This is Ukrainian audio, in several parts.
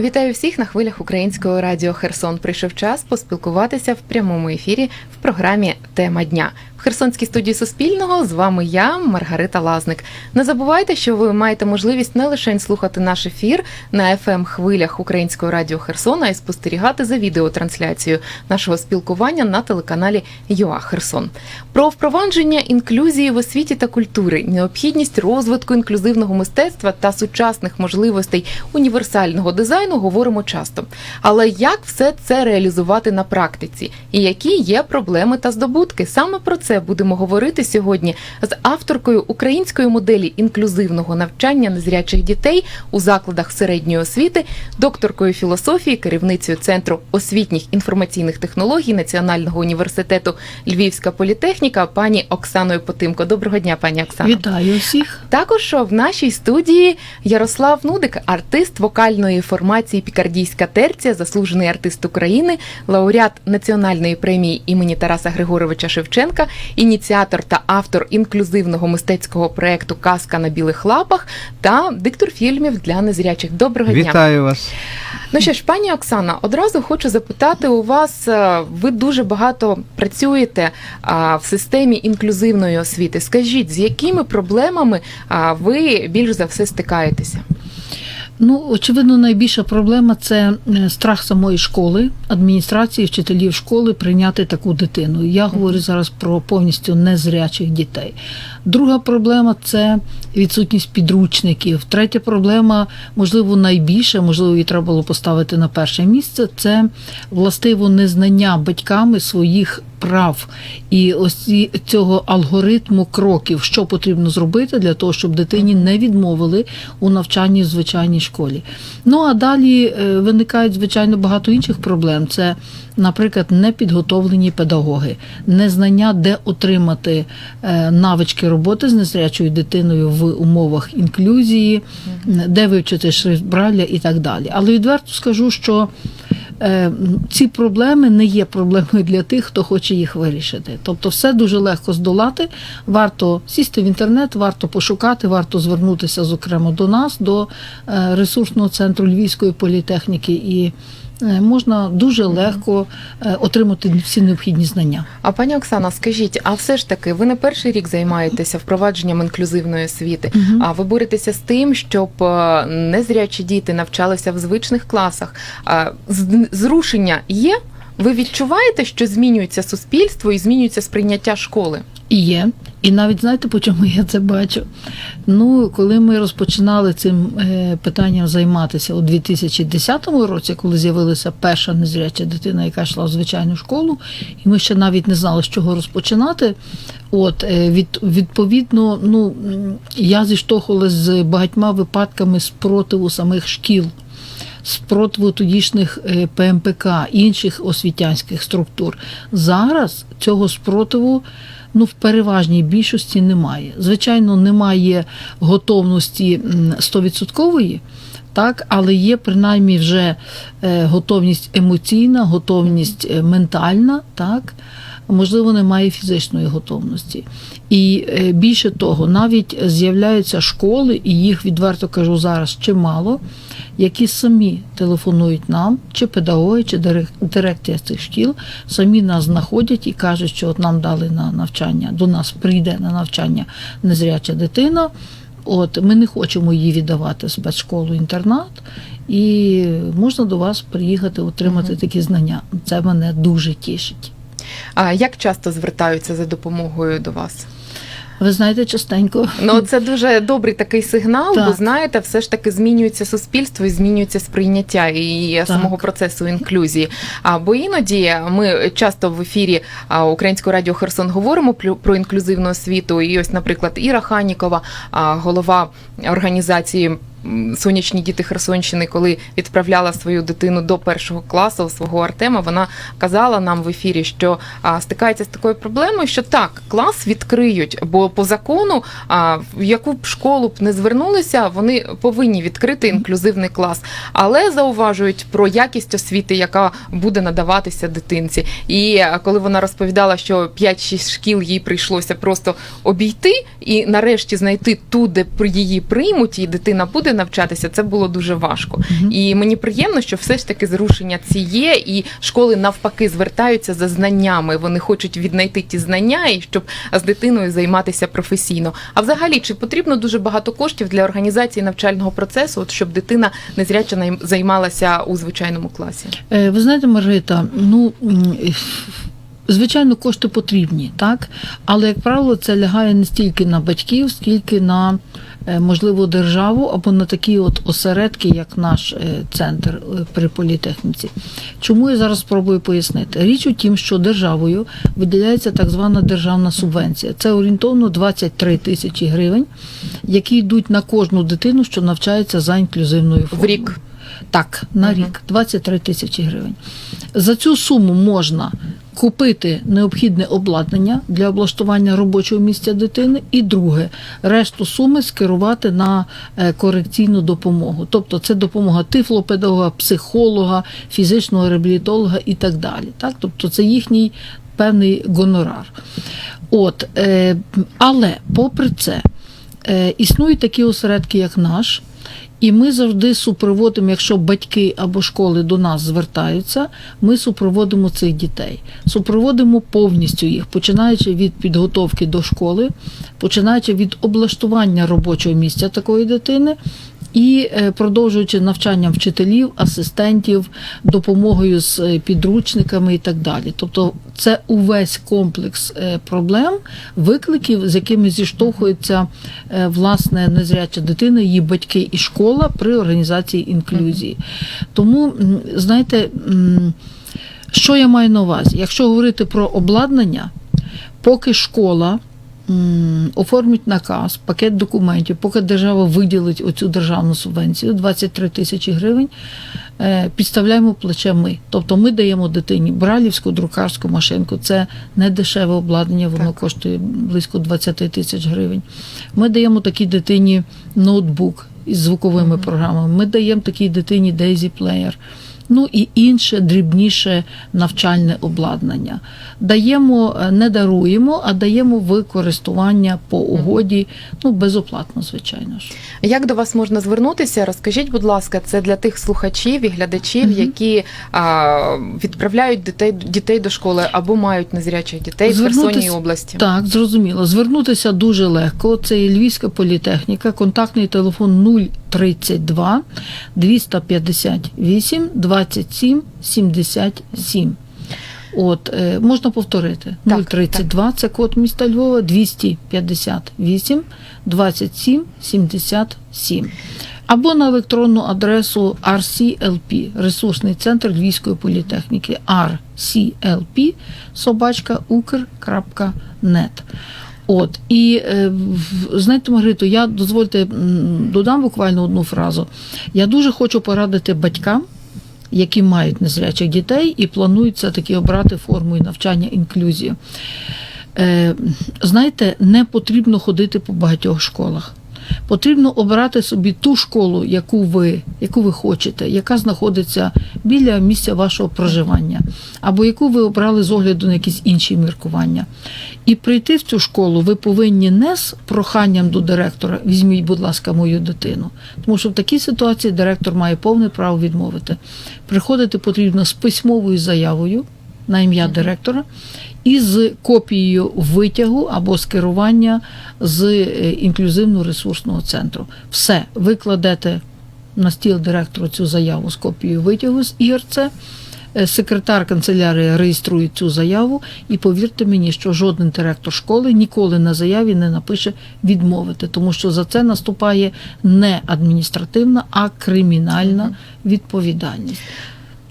Вітаю всіх на хвилях українського радіо Херсон. Прийшов час поспілкуватися в прямому ефірі в програмі Тема дня. Херсонській студії Суспільного з вами я, Маргарита Лазник. Не забувайте, що ви маєте можливість не лише слухати наш ефір на fm хвилях українського радіо Херсона, й спостерігати за відеотрансляцією нашого спілкування на телеканалі ЮА Херсон. Про впровадження інклюзії в освіті та культури, необхідність розвитку інклюзивного мистецтва та сучасних можливостей універсального дизайну говоримо часто. Але як все це реалізувати на практиці? І які є проблеми та здобутки? Саме про це будемо говорити сьогодні з авторкою української моделі інклюзивного навчання незрячих дітей у закладах середньої освіти, докторкою філософії, керівницею центру освітніх інформаційних технологій Національного університету Львівська політехніка, пані Оксаною Потимко. Доброго дня, пані Оксано. Вітаю всіх. Також в нашій студії Ярослав Нудик, артист вокальної формації Пікардійська терція, заслужений артист України, лауреат національної премії імені Тараса Григоровича Шевченка, ініціатор та автор інклюзивного мистецького проекту Казка на білих лапах та диктор фільмів для незрячих. Доброго дня. Вітаю вас. Ну що ж, пані Оксана, одразу хочу запитати у вас. е, Ви дуже багато працюєте в системі інклюзивної освіти. Скажіть, з якими проблемами ви більш за все стикаєтеся? Ну, очевидно, найбільша проблема це е, страх самої школи, адміністрації, вчителів школи прийняти таку дитину. Я говорю зараз про повністю незрячих дітей. Друга проблема це відсутність підручників. Третя проблема, можливо, найбільша, можливо, її треба було поставити на перше місце. Це властиво незнання батьками своїх прав і ось цього алгоритму кроків, що потрібно зробити для того, щоб дитині не відмовили у навчанні в звичайній школі. Ну а далі е, виникають звичайно багато інших проблем. Це, наприклад, непідготовлені педагоги, незнання, де отримати е, навички роботи з незрячою дитиною в умовах інклюзії, де вивчити шрифт Браля і так далі. Але відверто скажу, що ці проблеми не є проблемою для тих, хто хоче їх вирішити. Тобто, все дуже легко здолати. Варто сісти в інтернет, варто пошукати, варто звернутися, зокрема, до нас, до е, ресурсного центру Львівської політехніки, і е, можна дуже легко е, отримати всі необхідні знання. А пані Оксана, скажіть, а все ж таки, ви не перший рік займаєтеся впровадженням інклюзивної освіти? А ви боретеся з тим, щоб е, незрячі діти навчалися в звичних класах? Зрушення є? Ви відчуваєте, що змінюється суспільство і змінюється сприйняття школи? Є. І навіть знаєте, по чому я це бачу? Ну, коли ми розпочинали цим е, питанням займатися у 2010 році, коли з'явилася перша незряча дитина, яка йшла в звичайну школу, і ми ще навіть не знали, з чого розпочинати. От е, від, відповідно, ну я зіштовхувалася з багатьма випадками спротиву самих шкіл. Спротиву тодішніх е, ПМПК, інших освітянських структур. Зараз цього спротиву ну, в переважній більшості немає. Звичайно, немає готовності м, стовідсоткової, так, але є принаймні вже е, готовність емоційна, готовність е, ментальна, так. Можливо, немає фізичної готовності. І е, більше того, навіть з'являються школи, і їх відверто кажу зараз чимало, які самі телефонують нам, чи педагоги, чи дирек- дирекція цих шкіл, самі нас знаходять і кажуть, що от нам дали на навчання, до нас прийде на навчання незряча дитина. От ми не хочемо її віддавати в спецшколу інтернат, і можна до вас приїхати отримати такі знання. Це мене дуже тішить. А як часто звертаються за допомогою до вас? Ви знаєте, частенько Ну це дуже добрий такий сигнал, бо знаєте, все ж таки змінюється суспільство і змінюється сприйняття і Так. самого процесу інклюзії. А бо іноді ми часто в ефірі Українського радіо Херсон говоримо про інклюзивну освіту. І ось, наприклад, Іра Ханікова, голова організації. Сонячні діти Херсонщини, коли відправляла свою дитину до першого класу свого Артема, вона казала нам в ефірі, що стикається з такою проблемою, що так, клас відкриють, бо по закону, в яку б школу б не звернулися, вони повинні відкрити інклюзивний клас, але зауважують про якість освіти, яка буде надаватися дитинці. І коли вона розповідала, що 5-6 шкіл їй прийшлося просто обійти і нарешті знайти ту, де її приймуть, і дитина буде навчатися, це було дуже важко. Мгм. І мені приємно, що все ж таки зрушення ці є, і школи навпаки звертаються за знаннями. Вони хочуть віднайти ті знання і щоб з дитиною займатися професійно. А взагалі, чи потрібно дуже багато коштів для організації навчального процесу, от щоб дитина незряча займалася у звичайному класі? Е, Ви знаєте, Маргарита, ну звичайно, кошти потрібні, так? Але, як правило, це лягає не стільки на батьків, скільки на можливо державу або на такі от осередки, як наш е, центр е, при політехніці. Чому я зараз спробую пояснити? Річ у тім, що державою виділяється так звана державна субвенція. Це орієнтовно 23 тисячі гривень, які йдуть на кожну дитину, що навчається за інклюзивною формою. рік? Так, на рік 23 тисячі гривень. За цю суму можна купити необхідне обладнання для облаштування робочого місця дитини, і друге, решту суми скерувати на е, корекційну допомогу. Тобто це допомога тифлопедагога, психолога, фізичного реабілітолога і так далі. Так? Тобто це їхній певний гонорар. От, е, але попри це, е, існують такі осередки, як наш. І ми завжди супроводимо, якщо батьки або школи до нас звертаються, ми супроводимо цих дітей. Супроводимо повністю їх, починаючи від підготовки до школи, починаючи від облаштування робочого місця такої дитини. І е, продовжуючи навчанням вчителів, асистентів, допомогою з е, підручниками і так далі. Тобто це увесь комплекс е, проблем, викликів, з якими зіштовхується власне незряча дитина, її батьки і школа при організації інклюзії. Тому, знаєте, що я маю на увазі? Якщо говорити про обладнання, поки школа оформить наказ, пакет документів, поки держава виділить оцю державну субвенцію 23 тисячі гривень, е, підставляємо плече ми. Тобто ми даємо дитині бралівську друкарську машинку. Це не дешеве обладнання, воно Так. коштує близько 20 тисяч гривень. Ми даємо такій дитині ноутбук із звуковими програмами. Ми даємо такій дитині Daisy Player. Ну і інше дрібніше навчальне обладнання. Даємо, е, не даруємо, а даємо в користування по угоді, ну безоплатно, звичайно ж. Як до вас можна звернутися? Розкажіть, будь ласка, це для тих слухачів і глядачів, Мгм. які а, відправляють дітей, дітей до школи або мають незрячих дітей в Звернутись- області. Так, зрозуміло. Звернутися дуже легко. Це є Львівська політехніка, контактний телефон 032 258 27 77. От, е, можна повторити. Так, 032 це код міста Львова, 258 27 77. Або на електронну адресу RCLP, ресурсний центр Львівської політехніки, RCLP, собачка ukr.net. От і е, знаєте, Маргарито, я дозвольте додам буквально одну фразу. Я дуже хочу порадити батькам, які мають незрячих дітей і планують все таки обрати форму навчання інклюзію. Е, знаєте, не потрібно ходити по багатьох школах. Потрібно обрати собі ту школу, яку ви, яку ви хочете, яка знаходиться біля місця вашого проживання, або яку ви обрали з огляду на якісь інші міркування. І прийти в цю школу ви повинні не з проханням до директора, візьміть, будь ласка, мою дитину. Тому що в такій ситуації директор має повне право відмовити. Приходити потрібно з письмовою заявою на ім'я директора і з копією витягу або скерування з е, інклюзивно-ресурсного центру. Все, ви кладете на стіл директору цю заяву з копією витягу з ІРЦ. Е, Секретар канцелярії реєструє цю заяву, і повірте мені, що жоден директор школи ніколи на заяві не напише відмовити, тому що за це наступає не адміністративна, а кримінальна відповідальність.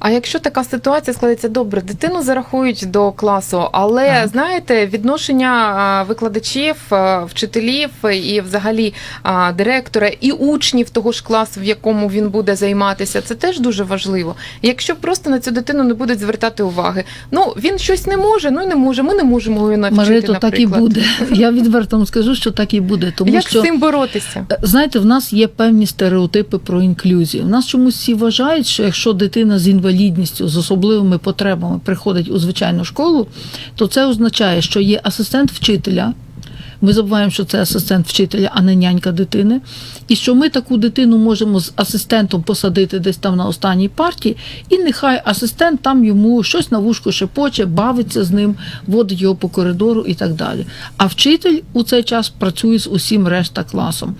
А якщо така ситуація складеться добре, дитину зарахують до класу, але Так. знаєте, відношення викладачів, вчителів і взагалі директора і учнів того ж класу, в якому він буде займатися, це теж дуже важливо. Якщо просто на цю дитину не будуть звертати уваги, ну він щось не може, ну і не може. Ми не можемо його навчити. Марито, так і буде. Я відверто вам скажу, що так і буде. Тому Як що з цим боротися? Е, Знаєте, в нас є певні стереотипи про інклюзію. В нас чомусь всі вважають, що якщо дитина з інвалідністю, з особливими потребами приходить у звичайну школу, то це означає, що є асистент вчителя, Ми забуваємо, що це асистент вчителя, а не нянька дитини. І що ми таку дитину можемо з асистентом посадити десь там на останній парті, і нехай асистент там йому щось на вушку шепоче, бавиться з ним, водить його по коридору і так далі. А вчитель у цей час працює з усім решта класом.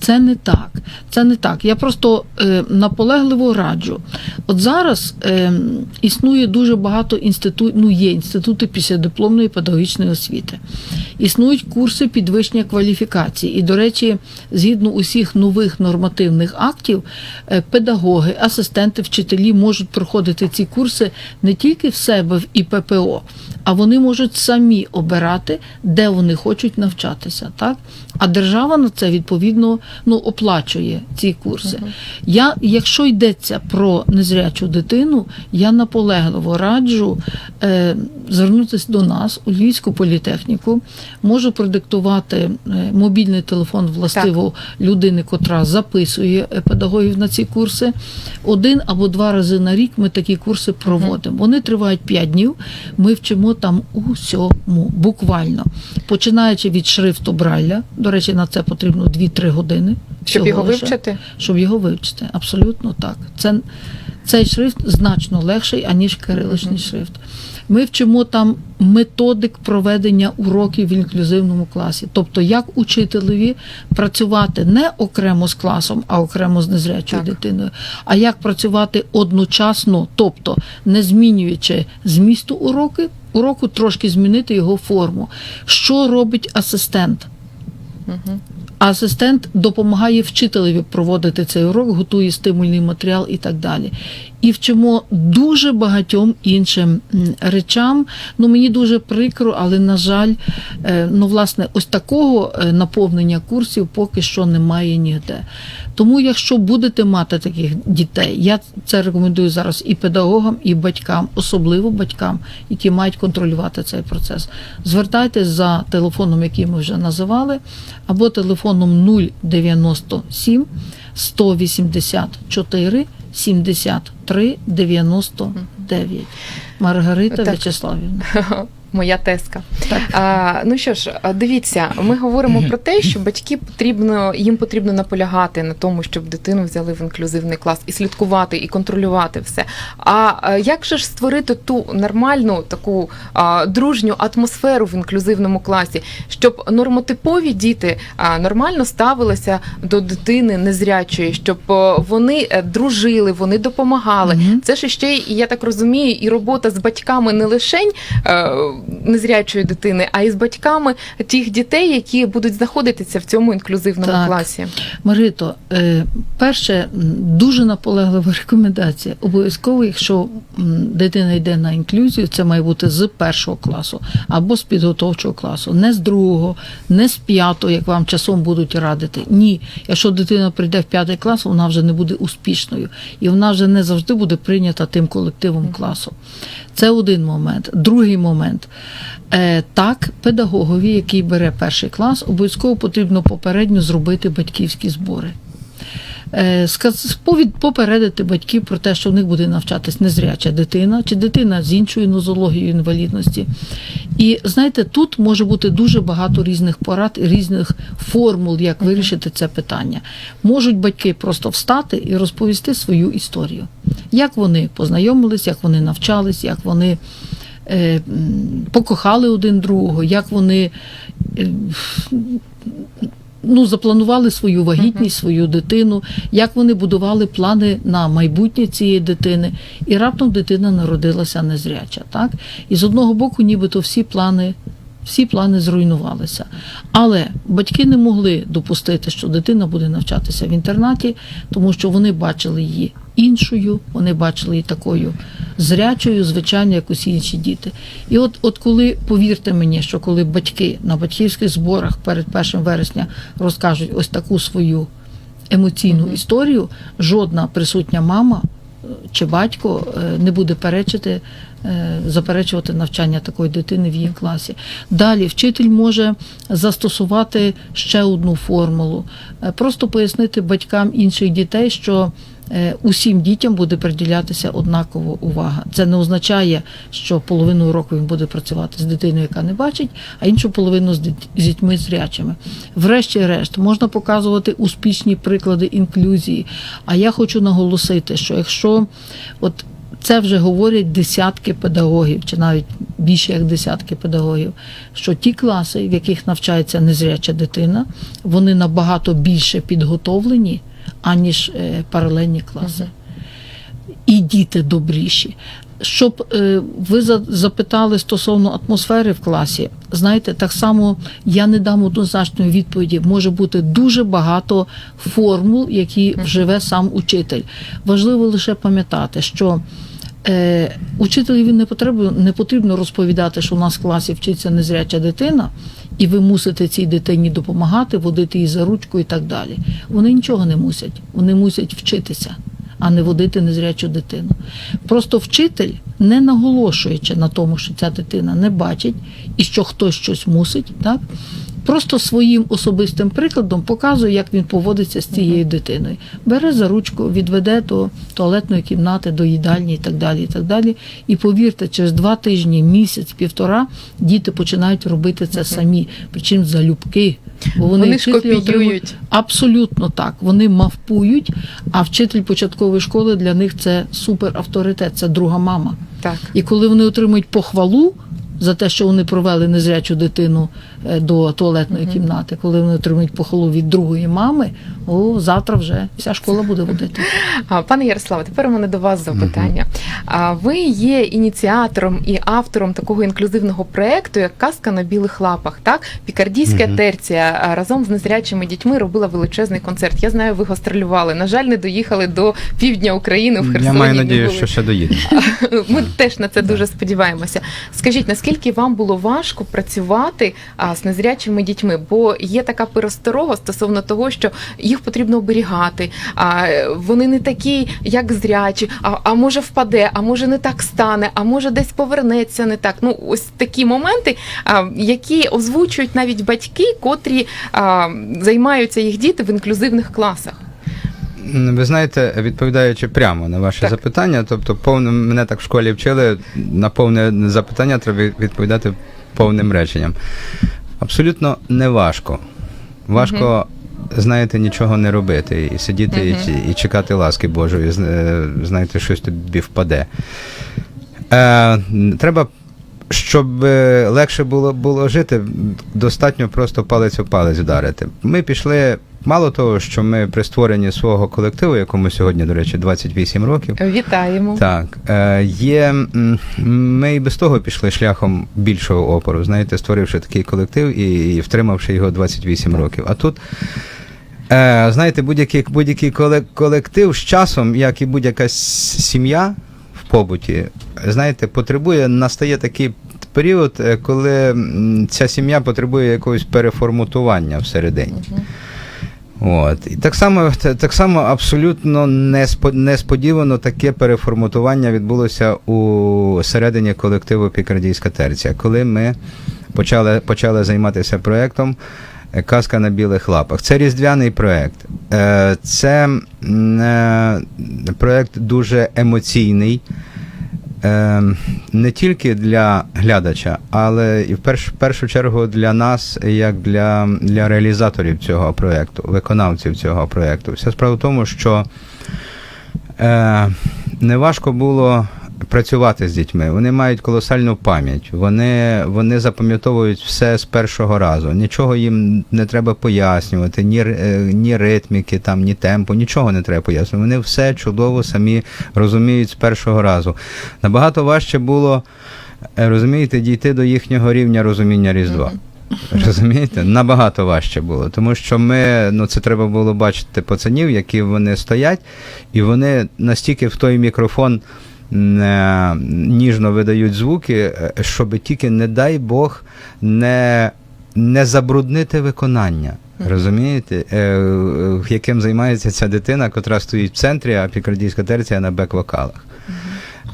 Це не так. Це не так. Я просто е, наполегливо раджу. От зараз е, існує дуже багато інститутів, ну є інститути післядипломної педагогічної освіти. Існують курси підвищення кваліфікації. І, до речі, згідно усіх нових нормативних актів, е, педагоги, асистенти, вчителі можуть проходити ці курси не тільки в себе в ІППО, а вони можуть самі обирати, де вони хочуть навчатися. Так? А держава на це відповідно ну, оплачує ці курси. Я, якщо йдеться про незрячу дитину, я наполегливо раджу е, звернутися до нас у Львівську політехніку. Можу продиктувати е, мобільний телефон властиво людини, котра записує е, педагогів на ці курси. Один або два рази на рік ми такі курси проводимо. Вони тривають 5 днів. Ми вчимо там усьому, буквально. Починаючи від шрифту Брайля, до речі, на це потрібно 2-3 години. Щоб його лише вивчити? щоб його вивчити. Абсолютно так. Це, цей шрифт значно легший, аніж кириличний шрифт. Ми вчимо там методик проведення уроків в інклюзивному класі. Тобто, як учителеві працювати не окремо з класом, а окремо з незрячою Так. дитиною, а як працювати одночасно, тобто не змінюючи змісту уроки, уроку, трошки змінити його форму. Що робить асистент? А асистент допомагає вчителеві проводити цей урок, готує стимульний матеріал і так далі. І вчимо дуже багатьом іншим речам. Ну мені дуже прикро, але на жаль, е, ну власне, ось такого е, наповнення курсів поки що немає ніде. Тому, якщо будете мати таких дітей, я це рекомендую зараз і педагогам, і батькам, особливо батькам, які мають контролювати цей процес. Звертайтесь за телефоном, який ми вже називали, або телефоном 097 184 73 99. Маргарита Так. В'ячеславівна. Моя тезка. Так. А, ну що ж, дивіться, ми говоримо про те, що батьки потрібно їм потрібно наполягати на тому, щоб дитину взяли в інклюзивний клас і слідкувати, і контролювати все. А як же ж створити ту нормальну таку а, дружню атмосферу в інклюзивному класі, щоб нормотипові діти а, нормально ставилися до дитини незрячої, щоб вони е, дружили, вони допомагали. Це ж ще, я так розумію, і робота з батьками не лише е, незрячої дитини, а й з батьками тих дітей, які будуть знаходитися в цьому інклюзивному Так. класі. Марито, е, перше, дуже наполеглива рекомендація. Обов'язково, якщо дитина йде на інклюзію, це має бути з першого класу або з підготовчого класу, не з другого, не з п'ятого, як вам часом будуть радити. Ні, якщо дитина прийде в п'ятий клас, вона вже не буде успішною, і вона вже не завжди буде прийнята тим колективом класу. Це один момент. Другий момент. Е, так, педагогові, який бере перший клас, обов'язково потрібно попередньо зробити батьківські збори. Е, попередити батьків про те, що в них буде навчатись незряча дитина чи дитина з іншою нозологією інвалідності. І знаєте, тут може бути дуже багато різних порад і різних формул, як вирішити це питання. Можуть батьки просто встати і розповісти свою історію, як вони познайомились, як вони навчались, як вони покохали один другого, як вони. е, Ну, запланували свою вагітність, свою дитину, як вони будували плани на майбутнє цієї дитини, і раптом дитина народилася незряча. Так? І з одного боку, нібито всі плани, всі плани зруйнувалися. Але батьки не могли допустити, що дитина буде навчатися в інтернаті, тому що вони бачили її іншою, вони бачили її такою зрячою, звичайно, як усі інші діти. І от, от коли, повірте мені, що коли батьки на батьківських зборах перед 1 вересня розкажуть ось таку свою емоційну історію, жодна присутня мама е, чи батько е, не буде перечити, е, заперечувати навчання такої дитини в її класі. Далі вчитель може застосувати ще одну формулу, просто пояснити батькам інших дітей, що усім дітям буде приділятися однакова увага. Це не означає, що половину року він буде працювати з дитиною, яка не бачить, а іншу половину з дітьми зрячими. Врешті-решт, можна показувати успішні приклади інклюзії. А я хочу наголосити, що якщо от це вже говорять десятки педагогів, чи навіть більше як десятки педагогів, що ті класи, в яких навчається незряча дитина, вони набагато більше підготовлені, аніж е, паралельні класи. І діти добріші. Щоб е, ви запитали стосовно атмосфери в класі, знаєте, так само я не дам однозначної відповіді. Може бути дуже багато формул, які вживе сам учитель. Важливо лише пам'ятати, що е, учителеві не потрібно, не потрібно розповідати, що у нас в класі вчиться незряча дитина, і ви мусите цій дитині допомагати, водити її за ручку і так далі. Вони нічого не мусять, вони мусять вчитися а не водити незрячу дитину. Просто вчитель, не наголошуючи на тому, що ця дитина не бачить і що хтось щось мусить, так? Просто своїм особистим прикладом показує, як він поводиться з цією дитиною. Бере за ручку, відведе до туалетної кімнати, до їдальні і так далі. І так далі. І повірте, через два тижні, місяць, півтора діти починають робити це самі, причому залюбки. Бо вони, Вони ж вчителі отримують- копіюють. Абсолютно так. Вони мавпують, а вчитель початкової школи для них це супер авторитет, це друга мама. Так. І коли вони отримують похвалу за те, що вони провели незрячу дитину е, до туалетної кімнати, коли вони отримують похвалу від другої мами, о, завтра вже вся школа буде водити. Пане Ярославе, тепер у мене до вас запитання. А ви є ініціатором і автором такого інклюзивного проекту, як казка на білих лапах. Так, Пікардійська Мгм. терція разом з незрячими дітьми робила величезний концерт. Я знаю, ви гастролювали. На жаль, не доїхали до півдня України в Херсоні. Я маю надію, що ще доїдемо. Ми теж на це дуже сподіваємося. Скажіть, наскільки вам було важко працювати а, з незрячими дітьми? Бо є така пересторога стосовно того, що їх потрібно оберігати. А вони не такі, як зрячі, а, а може впаде, а може не так стане, а може десь повернеться не так. Ну, ось такі моменти, а, які озвучують навіть батьки, котрі а, займаються їх діти в інклюзивних класах. Ви знаєте, відповідаючи прямо на ваше Так. запитання, тобто повне мене так в школі вчили, на повне запитання треба відповідати повним реченням. Абсолютно не важко. Важко, знаєте, нічого не робити і сидіти і, і чекати ласки Божої, е, знаєте, щось тобі впаде. Е, треба, щоб е, легше було, було жити, достатньо просто палець у палець вдарити. Ми пішли. Мало того, що ми при створенні свого колективу, якому сьогодні, до речі, 28 років, Вітаємо. так, е, є. Ми і без того пішли шляхом більшого опору, знаєте, створивши такий колектив і, втримавши його 28 років. А тут, е, знаєте, будь-який, будь-який колектив з часом, як і будь-яка сім'я в побуті, знаєте, потребує, настає такий період, е, коли ця сім'я потребує якогось переформатування всередині. От. І так само, так само абсолютно несподівано таке переформатування відбулося у середині колективу Пікардійська терція, коли ми почали, почали займатися проєктом Казка на білих лапах. Це різдвяний проєкт. Е, Це е, проєкт дуже емоційний. Е, не тільки для глядача, але і в перш, першу чергу для нас, як для, для реалізаторів цього проєкту, виконавців цього проєкту. Вся справа в тому, що е, неважко було працювати з дітьми. Вони мають колосальну пам'ять, вони, вони запам'ятовують все з першого разу. Нічого їм не треба пояснювати, ні, е, ні ритміки, там, ні темпу, нічого не треба пояснювати. Вони все чудово самі розуміють з першого разу. Набагато важче було, е, розумієте, дійти до їхнього рівня розуміння Різдва. Розумієте? Набагато важче було. Тому що ми, ну це треба було бачити пацанів, які вони стоять, і вони настільки в той мікрофон ніжно видають звуки, е, щоб тільки, не дай Бог, не, не забруднити виконання. Розумієте, е, е, яким займається ця дитина, котра стоїть в центрі, а пікардійська терція на бек-вокалах.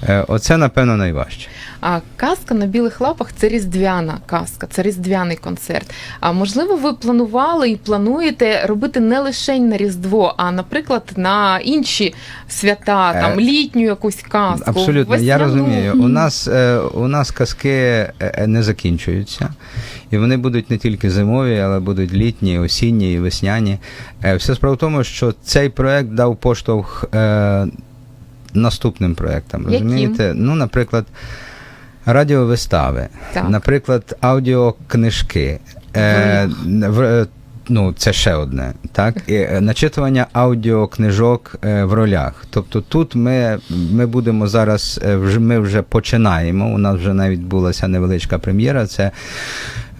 Е, Оце, напевно, найважче. А казка на білих лапах це різдвяна казка, це різдвяний концерт. А можливо, ви планували і плануєте робити не лише на Різдво, а наприклад на інші свята, там Е, літню якусь казку. Абсолютно, я розумію. У нас, е, у нас казки не закінчуються, і вони будуть не тільки зимові, але будуть літні, осінні і весняні. Все справа в тому, що цей проект дав поштовх наступним проектам. Яким? Розумієте? Ну, наприклад, радіовистави, Так. наприклад, аудіокнижки. Е, в, ну, це ще одне, так? І, е, начитування аудіокнижок е, в ролях. Тобто тут ми, ми будемо зараз, е, вже, ми вже починаємо. У нас вже навіть відбулася невеличка прем'єра. Це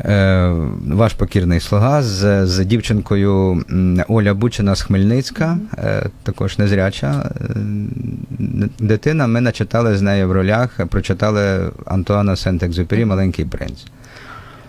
е, ваш покірний слуга з, з дівчинкою Оля Бучина з Хмельницька, е, також незряча дитина. Ми начитали з нею в ролях, прочитали Антуана Сент-Екзюпері Маленький принц.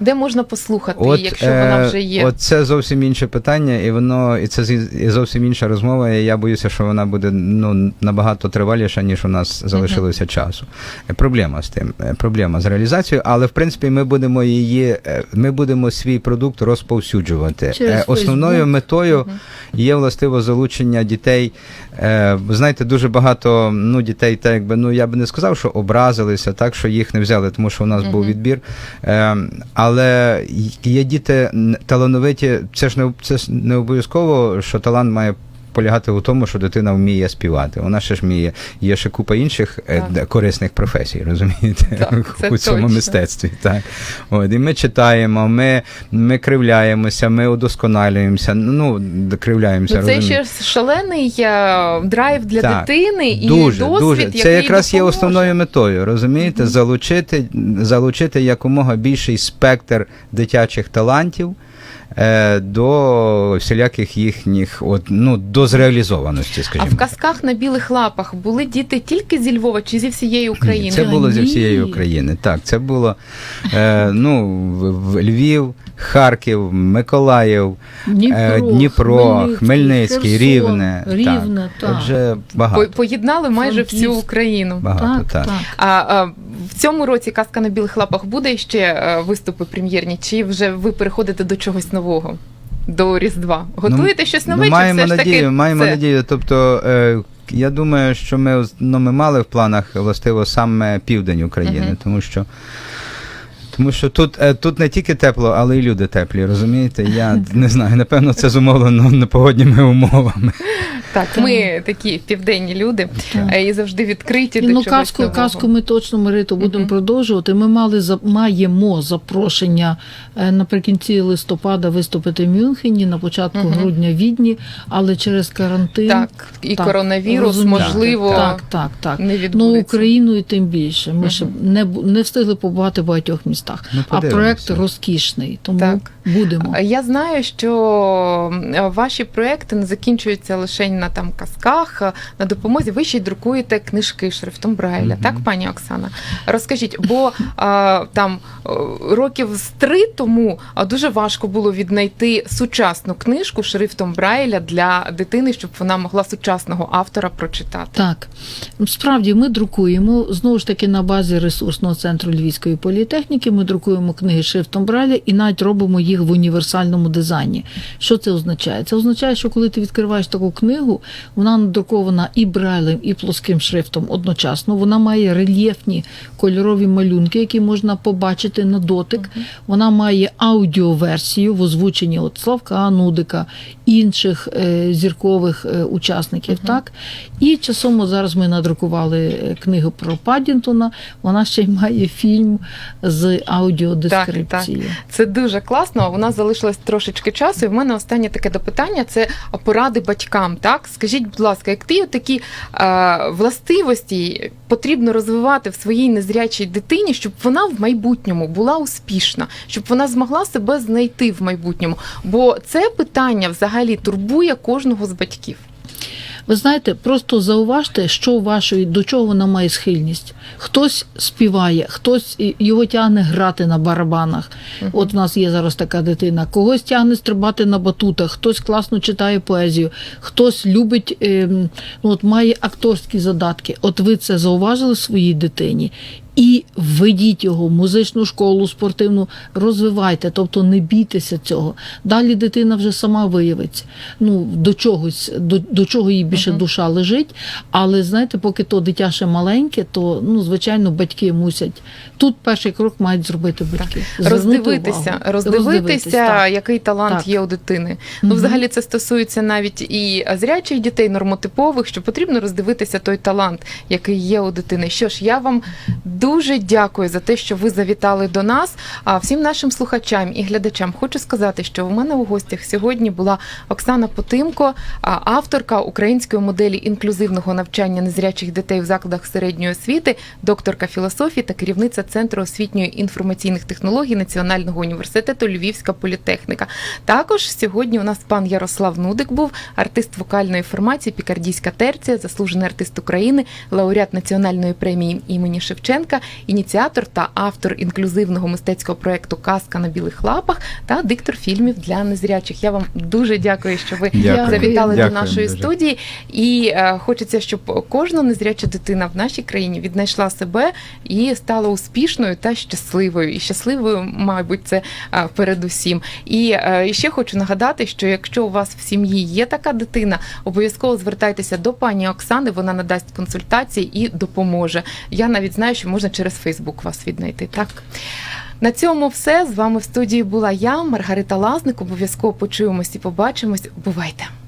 Де можна послухати, якщо вона вже є? е, От це зовсім інше питання, і воно і це і зовсім інша розмова. І я боюся, що вона буде ну набагато триваліша, ніж у нас залишилося часу. Е, Проблема з тим, е, проблема з реалізацією, але в принципі ми будемо її, е, ми будемо свій продукт розповсюджувати. Через Е, Основною Facebook. метою Мгм. є властиво залучення дітей. Е, знаєте, дуже багато ну, дітей, так якби ну я би не сказав, що образилися, так що їх не взяли, тому що у нас був відбір. Е, але є діти талановиті. Це ж не це ж не обов'язково, що талант має. Полягати у тому, що дитина вміє співати. Вона ще ж вміє. Є ще купа інших е, Так. корисних професій, розумієте, Так, це у цьому точно. мистецтві. Так. От, і ми читаємо, ми, ми кривляємося, ми удосконалюємося. Ну, кривляємося. Ну, це ще шалений е, драйв для Так. дитини і дуже, досвід, дуже. який Це якраз є основною метою, розумієте? Мгм. Залучити, залучити якомога більший спектр дитячих талантів. Е, До всіляких їхніх, от, ну, до зреалізованості, А в казках на білих лапах були діти тільки зі Львова чи зі всієї Ні, України? Це було зі Ні. всієї України. Так, це було е, ну, в, в Львів, Харків, Миколаїв, Дніпро, е, Дніпро Хмельницький, Херсон, Рівне. Рівне, так. Отже, По- багато. Поєднали майже всю Україну. багато Так, так. так. А, а в цьому році казка на білих лапах буде ще е, виступи прем'єрні, чи вже ви переходите до чогось нового? До Різдва. Готуєте щось нове? Ну, чи маємо надію, ж таки маємо це? надію. Тобто, е, я думаю, що ми, ну, ми мали в планах властиво саме південь України, Мгм. тому що. Тому що тут, е, тут не тільки тепло, але й люди теплі, розумієте? Я не знаю, напевно, це зумовлено непогодніми умовами. Так, ми такі південні люди Так. е, і завжди відкриті І, до ну, чогось казку, казку ми точно Марито будемо Мгм. продовжувати. Ми мали за- маємо запрошення е, наприкінці листопада виступити в Мюнхені, на початку Мгм. грудня в Відні, але через карантин. Так, і Так, коронавірус, розумію. можливо, Так, так, так. не Ну, відбудеться. Україною тим більше. Ми Мгм. ще не, не встигли побувати в багатьох містах. Ну, а проект розкішний, тому Так. Будемо. Я знаю, що е, ваші проекти не закінчуються лише на там казках, е, на допомозі. Ви ще й друкуєте книжки шрифтом Брайля, Мгм. так, пані Оксана? Розкажіть, бо е, там е, років з три тому е, дуже важко було віднайти сучасну книжку шрифтом Брайля для дитини, щоб вона могла сучасного автора прочитати. Так, справді ми друкуємо знову ж таки на базі ресурсного центру Львівської політехніки. Ми друкуємо книги шрифтом Брайля і навіть робимо їх в універсальному дизайні. Що це означає? Це означає, що коли ти відкриваєш таку книгу, вона надрукована і брайлем, і плоским шрифтом одночасно. Вона має рельєфні кольорові малюнки, які можна побачити на дотик. Вона має аудіоверсію в озвученні от Славка, Нудика, інших е, зіркових е, учасників. Так? І часом зараз ми надрукували е, книгу про Паддінтона. Вона ще й має фільм з аудіодескрипцією. Це дуже класно. У нас залишилось трошечки часу, і в мене останнє таке допитання це поради батькам. Так, скажіть, будь ласка, як ти такі е, властивості потрібно розвивати в своїй незрячій дитині, щоб вона в майбутньому була успішна, щоб вона змогла себе знайти в майбутньому? Бо це питання взагалі турбує кожного з батьків. Ви знаєте, просто зауважте, що вашої до чого вона має схильність. Хтось співає, хтось його тягне грати на барабанах. От у нас є зараз така дитина. Когось тягне стрибати на батутах, хтось класно читає поезію, хтось любить, е, ну от має акторські задатки. От ви це зауважили своїй дитині. І введіть його в музичну школу, спортивну, розвивайте, тобто не бійтеся цього. Далі дитина вже сама виявиться. Ну, до чогось, до, до чого їй більше душа лежить. Але знаєте, поки то дитя ще маленьке, то ну, звичайно, батьки мусять. Тут перший крок мають зробити батьки. Звернути роздивитися, увагу. роздивитися, так. який талант Так. є у дитини. Ну, взагалі, це стосується навіть і зрячих дітей, нормотипових, що потрібно роздивитися той талант, який є у дитини. Що ж, я вам дуже дякую за те, що ви завітали до нас. А всім нашим слухачам і глядачам хочу сказати, що у мене у гостях сьогодні була Оксана Потимко, авторка української моделі інклюзивного навчання незрячих дітей в закладах середньої освіти, докторка філософії та керівниця Центру освітньої інформаційних технологій Національного університету Львівська політехніка. Також сьогодні у нас пан Ярослав Нудик був артист вокальної формації Пікардійська терція, заслужений артист України, лауреат національної премії імені Шевченка, ініціатор та автор інклюзивного мистецького проекту Казка на білих лапах та диктор фільмів для незрячих. Я вам дуже дякую, що ви Дякую. завітали Дякую до нашої дуже. студії. І е, хочеться, щоб кожна незряча дитина в нашій країні віднайшла себе і стала успішною та щасливою. І щасливою, мабуть, це е, передусім. І е, ще хочу нагадати, що якщо у вас в сім'ї є така дитина, обов'язково звертайтеся до пані Оксани. Вона надасть консультації і допоможе. Я навіть знаю, що можна через Фейсбук вас віднайти. Так. На цьому все з вами в студії була я, Маргарита Лазник. Обов'язково почуємось і побачимось. Бувайте!